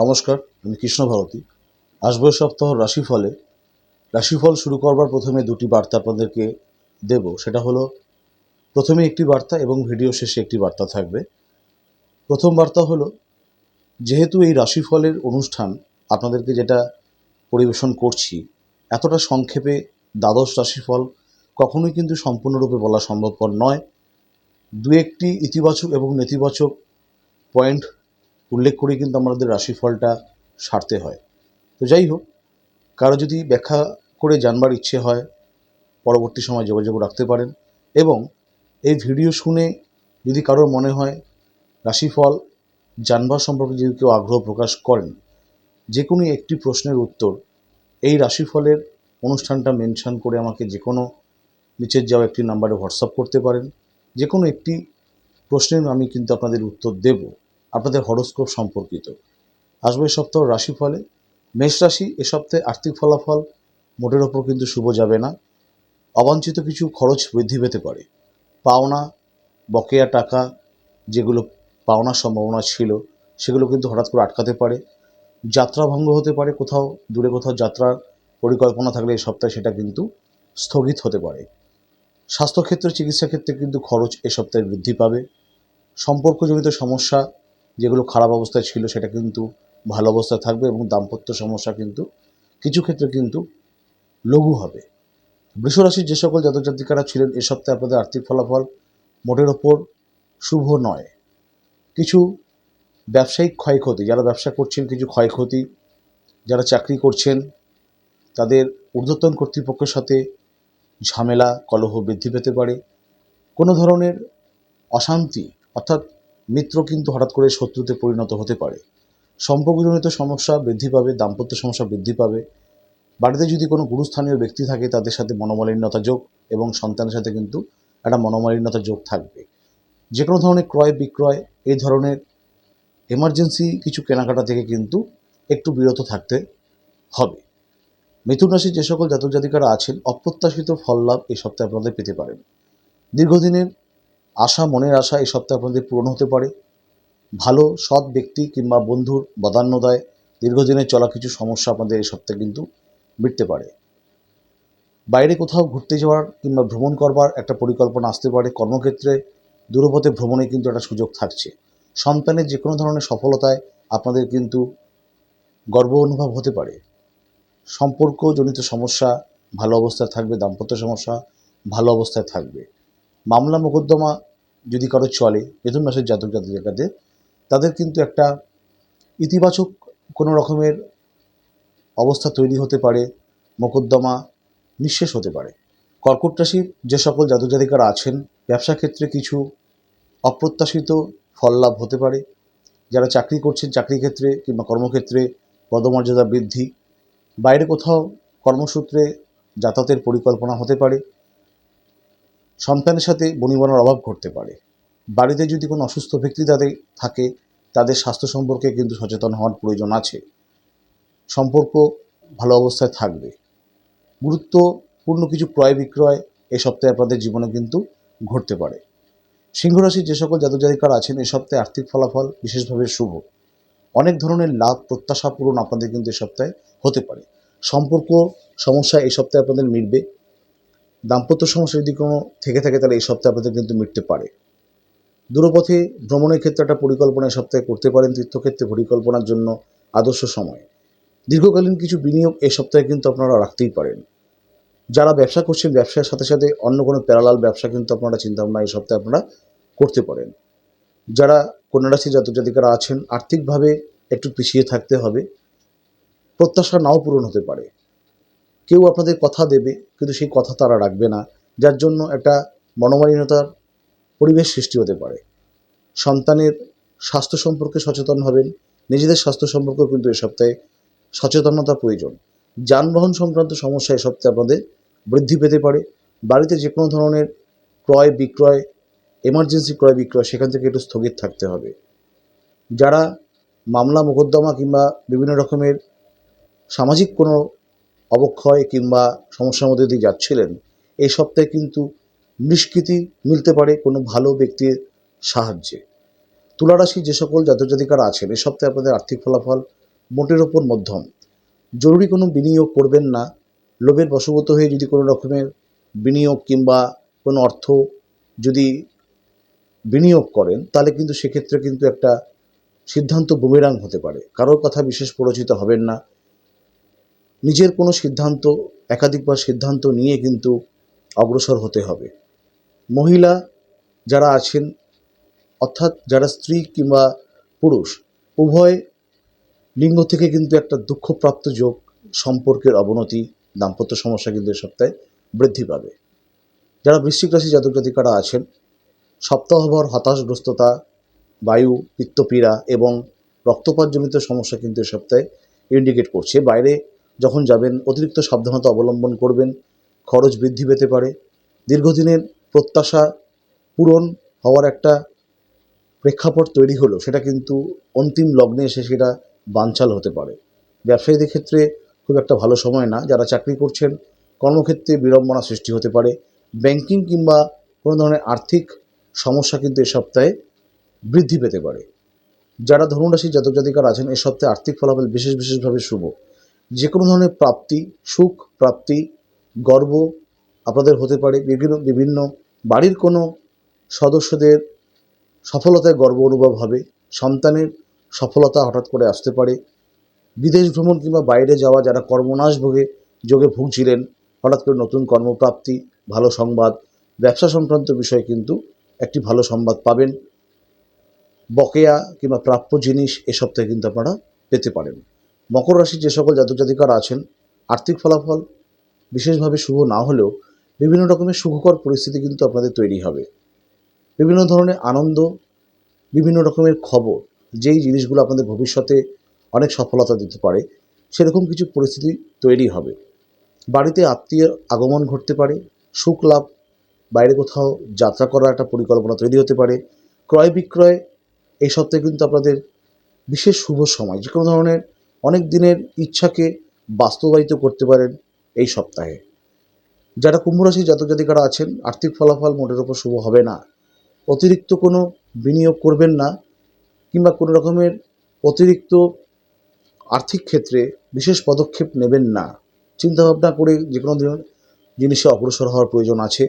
নমস্কার, আমি কৃষ্ণ ভারতী। আসব এই সপ্তাহ রাশিফলে, রাশিফল শুরু করবার প্রথমে দুটি বার্তা আপনাদেরকে দেব। সেটা হলো, প্রথমে একটি বার্তা এবং ভিডিও শেষে একটি বার্তা থাকবে। প্রথম বার্তা হলো, যেহেতু এই রাশিফলের অনুষ্ঠান, আপনাদেরকে যেটা পরিবেশন করছি, এতটা সংক্ষেপে দ্বাদশ রাশিফল কখনোই কিন্তু সম্পূর্ণরূপে বলা সম্ভবপর নয়। দু একটি ইতিবাচক এবং নেতিবাচক পয়েন্ট উল্লেখ করে কিন্তু আমাদের রাশিফলটা সারতে হয়। তো যাই হোক, কারও যদি ব্যাখ্যা করে জানবার ইচ্ছে হয়, পরবর্তী সময় যোগাযোগ রাখতে পারেন এবং এই ভিডিও শুনে যদি কারোর মনে হয় রাশিফল জানবার সম্পর্কে যদি কেউ আগ্রহ প্রকাশ করেন যে কোনো একটি প্রশ্নের উত্তর এই রাশিফলের অনুষ্ঠানটা মেনশন করে আমাকে যে কোনো নিচের যাওয়া একটি নাম্বারে হোয়াটসঅ্যাপ করতে পারেন। যে কোনো একটি প্রশ্নের আমি কিন্তু আপনাদের উত্তর দেব। আপনাদের হরস্কোপ সম্পর্কিত। আসবে সপ্তাহ রাশিফলে। মেষ রাশি এ সপ্তাহে আর্থিক ফলাফল মোটের ওপর কিন্তু শুভ যাবে না। অবাঞ্ছিত কিছু খরচ বৃদ্ধি পেতে পারে। পাওনা, বকেয়া টাকা যেগুলো পাওনার সম্ভাবনা ছিল, সেগুলো কিন্তু হঠাৎ করে আটকাতে পারে। যাত্রা ভঙ্গ হতে পারে কোথাও, দূরে কোথাও যাত্রার পরিকল্পনা থাকলে এই সপ্তাহে সেটা কিন্তু স্থগিত হতে পারে। স্বাস্থ্যক্ষেত্রে চিকিৎসা ক্ষেত্রে কিন্তু খরচ এ সপ্তাহে বৃদ্ধি পাবে। সম্পর্কজনিত সমস্যা যেগুলো খারাপ অবস্থায় ছিল সেটা কিন্তু ভালো অবস্থায় থাকবে এবং দাম্পত্য সমস্যা কিন্তু কিছু ক্ষেত্রে কিন্তু লঘু হবে। বৃষরাশির যে সকল জাতক জাতিকারা ছিলেন, এ সপ্তাহে আপনাদের আর্থিক ফলাফল মোটের ওপর শুভ নয়। কিছু ব্যবসায়িক ক্ষয়ক্ষতি, যারা ব্যবসা করছেন, কিছু ক্ষয়ক্ষতি, যারা চাকরি করছেন, তাদের ঊর্ধ্বতন কর্তৃপক্ষের সাথে ঝামেলা, কলহ বৃদ্ধি পেতে পারে। কোনো ধরনের অশান্তি, অর্থাৎ মিত্র কিন্তু হঠাৎ করে শত্রুতে পরিণত হতে পারে। সম্পর্কজনিত সমস্যা বৃদ্ধি পাবে, দাম্পত্য সমস্যা বৃদ্ধি পাবে। বাড়িতে যদি কোনো গুরুস্থানীয় ব্যক্তি থাকে, তাদের সাথে মনোমালিন্যতা যোগ এবং সন্তানের সাথে কিন্তু একটা মনোমালিন্যতা যোগ থাকবে। যে কোনো ধরনের ক্রয় বিক্রয়, এই ধরনের এমার্জেন্সি কিছু কেনাকাটা থেকে কিন্তু একটু বিরত থাকতে হবে। মিথুন রাশির যে সকল জাতক জাতিকারা আছেন, অপ্রত্যাশিত ফল লাভ এই সপ্তাহে আপনাদের পেতে পারেন। দীর্ঘদিনের আশা, মনের আশা এই সপ্তাহে আপনাদের পূরণ হতে পারে। ভালো, সৎ ব্যক্তি কিংবা বন্ধুর বদান্যদায় দীর্ঘদিনের চলা কিছু সমস্যা আপনাদের এই সপ্তাহে কিন্তু মিটতে পারে। বাইরে কোথাও ঘুরতে যাওয়ার কিংবা ভ্রমণ করবার একটা পরিকল্পনা আসতে পারে। কর্মক্ষেত্রে দূরপথে ভ্রমণে কিন্তু একটা সুযোগ থাকছে। সন্তানের যে কোনো ধরনের সফলতায় আপনাদের কিন্তু গর্ব অনুভব হতে পারে। সম্পর্কজনিত সমস্যা, ভালো অবস্থায় থাকবে, দাম্পত্য সমস্যা, ভালো অবস্থায় থাকবে। মামলা মোকদ্দমা যদি কারও চলে মিথুন মাসের জাতক জাতিকাদের, তাদের কিন্তু একটা ইতিবাচক কোনো রকমের অবস্থা তৈরি হতে পারে, মোকদ্দমা নিঃশেষ হতে পারে। কর্কট রাশির যে সকল জাতক জাতিকারা আছেন, ব্যবসা ক্ষেত্রে কিছু অপ্রত্যাশিত ফল লাভ হতে পারে। যারা চাকরি করছেন চাকরি ক্ষেত্রে কিংবা কর্মক্ষেত্রে পদমর্যাদা বৃদ্ধি, বাইরে কোথাও কর্মসূত্রে যাতায়াতের পরিকল্পনা হতে পারে। সন্তানের সাথে বনিবনার অভাব ঘটতে পারে। বাড়িতে যদি কোনো অসুস্থ ব্যক্তি তাদের থাকে, তাদের স্বাস্থ্য সম্পর্কে কিন্তু সচেতন হওয়ার প্রয়োজন আছে। সম্পর্ক ভালো অবস্থায় থাকবে। গুরুত্বপূর্ণ কিছু ক্রয় বিক্রয় এ সপ্তাহে আপনাদের জীবনে কিন্তু ঘটতে পারে। সিংহ রাশির যে সকল জাতক জাতিকারা আছেন, এ সপ্তাহে আর্থিক ফলাফল বিশেষভাবে শুভ। অনেক ধরনের লাভ, প্রত্যাশা পূরণ আপনাদের কিন্তু এ সপ্তাহে হতে পারে। সম্পর্ক সমস্যা এই সপ্তাহে আপনাদের মিটবে। দাম্পত্য সমস্যা যদি কোনো থেকে থাকে, তাহলে এই সপ্তাহে আপনাদের কিন্তু মিটতে পারে। দূরপথে ভ্রমণের ক্ষেত্রে একটা পরিকল্পনা সপ্তাহে করতে পারেন, তীর্থক্ষেত্রে পরিকল্পনার জন্য আদর্শ সময়। দীর্ঘকালীন কিছু বিনিয়োগ এই সপ্তাহে কিন্তু আপনারা রাখতেই পারেন। যারা ব্যবসা করছেন, ব্যবসার সাথে সাথে অন্য কোনো প্যারালাল ব্যবসা কিন্তু আপনারা চিন্তাভাবনা এই সপ্তাহে আপনারা করতে পারেন। যারা কন্যারাশি জাতক জাতিকারা আছেন, আর্থিকভাবে একটু পিছিয়ে থাকতে হবে। প্রত্যাশা নাও পূরণ হতে পারে। কেউ আপনাদের কথা দেবে, কিন্তু সেই কথা তারা রাখবে না, যার জন্য একটা মনোমালিন্যতার পরিবেশ সৃষ্টি হতে পারে। সন্তানের স্বাস্থ্য সম্পর্কে সচেতন হবেন, নিজেদের স্বাস্থ্য সম্পর্কেও কিন্তু এ সপ্তাহে সচেতনতা প্রয়োজন। যানবাহন সংক্রান্ত সমস্যা এ সপ্তাহে আপনাদের বৃদ্ধি পেতে পারে। বাড়িতে যে কোনো ধরনের ক্রয় বিক্রয় এমার্জেন্সি ক্রয় বিক্রয়, সেখান থেকে একটু স্থগিত থাকতে হবে। যারা মামলা, মোকদ্দমা কিংবা বিভিন্ন রকমের সামাজিক কোনো অবক্ষয় কিংবা সমস্যার মধ্যে দিয়ে যাচ্ছিলেন, এই সপ্তাহে কিন্তু নিষ্কৃতি মিলতে পারে কোনো ভালো ব্যক্তির সাহায্যে। তুলারাশি যে সকল জাতক জাতিকারা আছেন এই সপ্তাহে আপনাদের আর্থিক ফলাফল মোটের ওপর মধ্যম। জরুরি কোনো বিনিয়োগ করবেন না। লোভের বশবত হয়ে যদি কোনো রকমের বিনিয়োগ কিংবা কোনো অর্থ যদি বিনিয়োগ করেন, তাহলে কিন্তু সেক্ষেত্রে কিন্তু একটা সিদ্ধান্ত বুমেরাং হতে পারে। কারোর কথা বিশেষ প্ররোচিত হবেন না। নিজের কোনো সিদ্ধান্ত, একাধিকবার সিদ্ধান্ত নিয়ে কিন্তু অগ্রসর হতে হবে। মহিলা যারা আছেন, অর্থাৎ যারা স্ত্রী কিংবা পুরুষ, উভয় লিঙ্গ থেকে কিন্তু একটা দুঃখপ্রাপ্ত যোগ সম্পর্কের অবনতি, দাম্পত্য সমস্যা কিন্তু এ সপ্তাহে বৃদ্ধি পাবে। যারা বৃশ্চিক রাশি জাতক জাতিকারা আছেন, সপ্তাহভর হতাশগ্রস্ততা, বায়ু, পিত্তপীড়া এবং রক্তপাতজনিত সমস্যা কিন্তু এ সপ্তাহে ইন্ডিকেট করছে। বাইরে যখন যাবেন, অতিরিক্ত সাবধানতা অবলম্বন করবেন, খরচ বৃদ্ধি পেতে পারে। দীর্ঘদিনের প্রত্যাশা পূরণ হওয়ার একটা প্রেক্ষাপট তৈরি হলো, সেটা কিন্তু অন্তিম লগ্নে এসে সেটা বানচাল হতে পারে। ব্যবসায়ীদের ক্ষেত্রে খুব একটা ভালো সময় না, যারা চাকরি করছেন, কর্মক্ষেত্রে বিড়ম্বনা সৃষ্টি হতে পারে। ব্যাংকিং কিংবা কোনো ধরনের আর্থিক সমস্যা কিন্তু এ সপ্তাহে বৃদ্ধি পেতে পারে। যারা ধনুরাশি জাতক জাতিকার আছেন, এ সপ্তাহে আর্থিক ফলাফল বিশেষ বিশেষভাবে শুভ। যে কোনো ধরনের প্রাপ্তি, সুখ প্রাপ্তি, গর্ব আপনাদের হতে পারে। বিভিন্ন বিভিন্ন বাড়ির কোনো সদস্যদের সফলতায় গর্ব অনুভব হবে। সন্তানের সফলতা হঠাৎ করে আসতে পারে। বিদেশ ভ্রমণ কিংবা বাইরে যাওয়া, যারা কর্মনাশ ভোগে, যোগে ভুগছিলেন, হঠাৎ করে নতুন কর্মপ্রাপ্তি, ভালো সংবাদ, ব্যবসা সংক্রান্ত বিষয়ে কিন্তু একটি ভালো সংবাদ পাবেন। বকেয়া কিংবা প্রাপ্য জিনিস এ সপ্তাহে কিন্তু আপনারা পেতে পারেন। মকর রাশির যে সকল জাতক জাতিকারা আছেন, আর্থিক ফলাফল বিশেষভাবে শুভ না হলেও বিভিন্ন রকমের সুখকর পরিস্থিতি কিন্তু আপনাদের তৈরি হবে। বিভিন্ন ধরনের আনন্দ, বিভিন্ন রকমের খবর, যেই জিনিসগুলো আপনাদের ভবিষ্যতে অনেক সফলতা দিতে পারে, সেরকম কিছু পরিস্থিতি তৈরি হবে। বাড়িতে আত্মীয়ের আগমন ঘটতে পারে, সুখ লাভ, বাইরে কোথাও যাত্রা করার একটা পরিকল্পনা তৈরি হতে পারে, ক্রয় বিক্রয়, এই সপ্তাহে কিন্তু আপনাদের বিশেষ শুভ সময়। যে কোনো ধরনের অনেক দিনের ইচ্ছাকে বাস্তবায়িত করতে পারেন এই সপ্তাহে। যারা কুম্ভ রাশির জাতক জাতিকারা আছেন, আর্থিক ফলাফল মোটের ওপর শুভ হবে না। অতিরিক্ত কোনো বিনিয়োগ করবেন না কিংবা কোনো রকমের অতিরিক্ত আর্থিক ক্ষেত্রে বিশেষ পদক্ষেপ নেবেন না। চিন্তাভাবনা করে যে কোনো জিনিসে অগ্রসর হওয়ার প্রয়োজন আছে।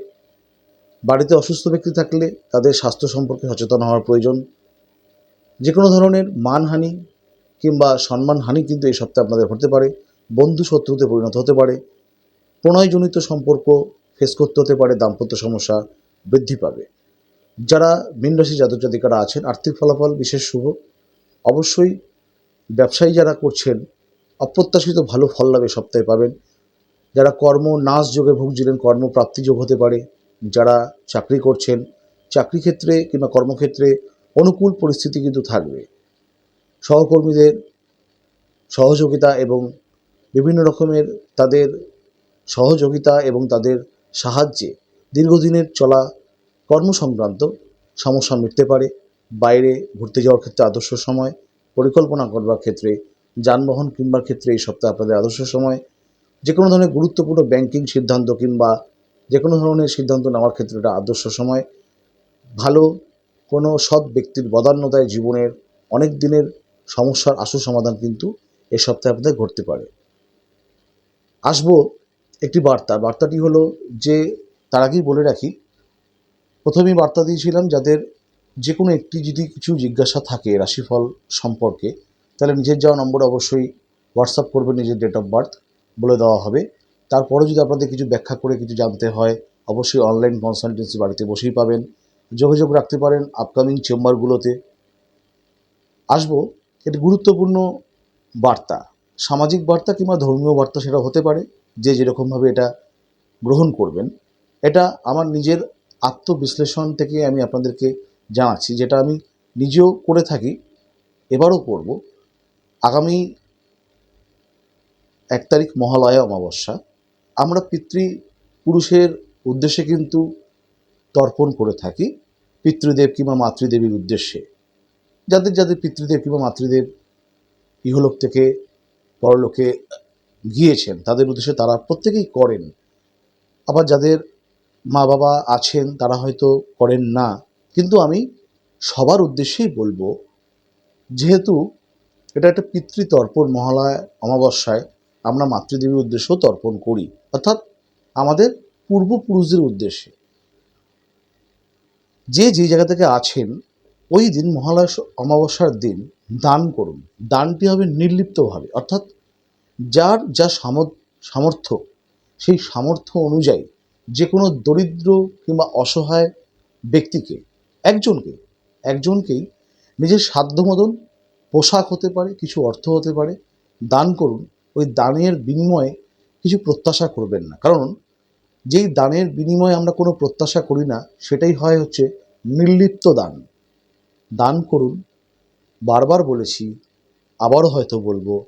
বাড়িতে অসুস্থ ব্যক্তি থাকলে তাদের স্বাস্থ্য সম্পর্কে সচেতন হওয়ার প্রয়োজন। যে কোনো ধরনের মানহানি কিংবা সম্মানহানি কিন্তু এই সপ্তাহে আপনাদের হতে পারে, বন্ধু শত্রুতে পরিণত হতে পারে, প্রণয়জনিত সম্পর্ক ফেস করতে হতে পারে, দাম্পত্য সমস্যা বৃদ্ধি পাবে। যারা মীন রাশি জাতক জাতিকারা আছেন, আর্থিক ফলাফল বিশেষ শুভ। অবশ্যই ব্যবসায়ী যারা করছেন, অপ্রত্যাশিত ভালো ফল লাভ সপ্তাহে পাবেন। যারা কর্ম নাচ যোগে ভুগছিলেন, কর্মপ্রাপ্তি যোগ হতে পারে। যারা চাকরি করছেন, চাকরি ক্ষেত্রে কিংবা কর্মক্ষেত্রে অনুকূল পরিস্থিতি কিন্তু থাকবে। সহকর্মীদের সহযোগিতা এবং বিভিন্ন রকমের তাদের সহযোগিতা এবং তাদের সাহায্যে দীর্ঘদিনের চলা কর্মসংক্রান্ত সমস্যা মিটতে পারে। বাইরে ঘুরতে যাওয়ার ক্ষেত্রে আদর্শ সময়, পরিকল্পনা করবার ক্ষেত্রে, যানবাহন কিংবার ক্ষেত্রে এই সপ্তাহে আপনাদের আদর্শ সময়। যে কোনো ধরনের গুরুত্বপূর্ণ ব্যাংকিং সিদ্ধান্ত কিংবা যে কোনো ধরনের সিদ্ধান্ত নেওয়ার ক্ষেত্রে এটা আদর্শ সময়। ভালো কোনো সৎ ব্যক্তির বদান্যতায় জীবনের অনেক দিনের সমস্যার আসল সমাধান কিন্তু এ সপ্তাহে আপনাদের ঘটতে পারে। আসব একটি বার্তা। বার্তাটি হলো যে, তার আগেই বলে রাখি, প্রথমেই বার্তা দিয়েছিলাম যাদের যে কোনো একটি যদি কিছু জিজ্ঞাসা থাকে রাশিফল সম্পর্কে, তাহলে নিজের যাওয়া নম্বরে অবশ্যই হোয়াটসঅ্যাপ করবেন, নিজের ডেট অফ বার্থ বলে দেওয়া হবে। তারপরে যদি আপনাদের কিছু ব্যাখ্যা করে কিছু জানতে হয়, অবশ্যই অনলাইন কনসালটেন্সি বাড়িতে বসেই পাবেন। যোগাযোগ রাখতে পারেন আপকামিং চেম্বারগুলোতে আসব একটি গুরুত্বপূর্ণ বার্তা। সামাজিক বার্তা কিংবা ধর্মীয় বার্তা সেটা হতে পারে, যে যেরকমভাবে এটা গ্রহণ করবেন। এটা আমার নিজের আত্মবিশ্লেষণ থেকে আমি আপনাদেরকে জানাচ্ছি, যেটা আমি নিজেও করে থাকি, এবারও করব। আগামী এক তারিখ মহালয়া অমাবস্যা, আমরা পিতৃ পুরুষের উদ্দেশ্যে কিন্তু তর্পণ করে থাকি, পিতৃদেব কিংবা মাতৃদেবীর উদ্দেশ্যে। যাদের যাদের পিতৃদেব কিংবা মাতৃদেব ইহলোক থেকে পরলোকে গিয়েছেন, তাদের উদ্দেশ্যে তারা প্রত্যেকেই করেন। আবার যাদের মা বাবা আছেন, তারা হয়তো করেন না। কিন্তু আমি সবার উদ্দেশ্যেই বলব, যেহেতু এটা একটা পিতৃতর্পণ মহালয় অমাবস্যায়, আমরা মাতৃদেবীর উদ্দেশ্যেও তর্পণ করি। অর্থাৎ আমাদের পূর্বপুরুষদের উদ্দেশ্যে। যে যে জায়গা থেকে আছেন ওই দিন মহালয়া অমাবস্যার দিন দান করুন। দানটি হবে নির্লিপ্তভাবে। অর্থাৎ যার যা সামর্থ সামর্থ্য, সেই সামর্থ্য অনুযায়ী যে কোনো দরিদ্র কিংবা অসহায় ব্যক্তিকে, একজনকে, একজনকেই নিজের সাধ্য মতন পোশাক হতে পারে, কিছু অর্থ হতে পারে, দান করুন। ওই দানের বিনিময়ে কিছু প্রত্যাশা করবেন না। কারণ যেই দানের বিনিময়ে আমরা কোনো প্রত্যাশা করি না, সেটাই হয় হচ্ছে নির্লিপ্ত দান। দান করুন। বারবার বলেছি, আবারও হয়তো বলব,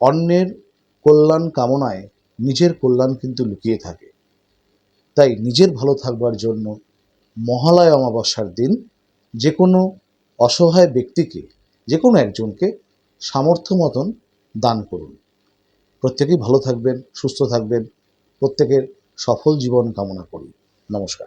অন্যের কল্যাণ কামনায় নিজের কল্যাণ কিন্তু লুকিয়ে থাকে। তাই নিজের ভালো থাকবার জন্য মহালয় অমাবস্যার দিন যে কোনো অসহায় ব্যক্তিকে যে কোনো একজনকে সামর্থ্য মতন দান করুন। প্রত্যেকেই ভালো থাকবেন, সুস্থ থাকবেন, প্রত্যেকের সফল জীবন কামনা করি। নমস্কার।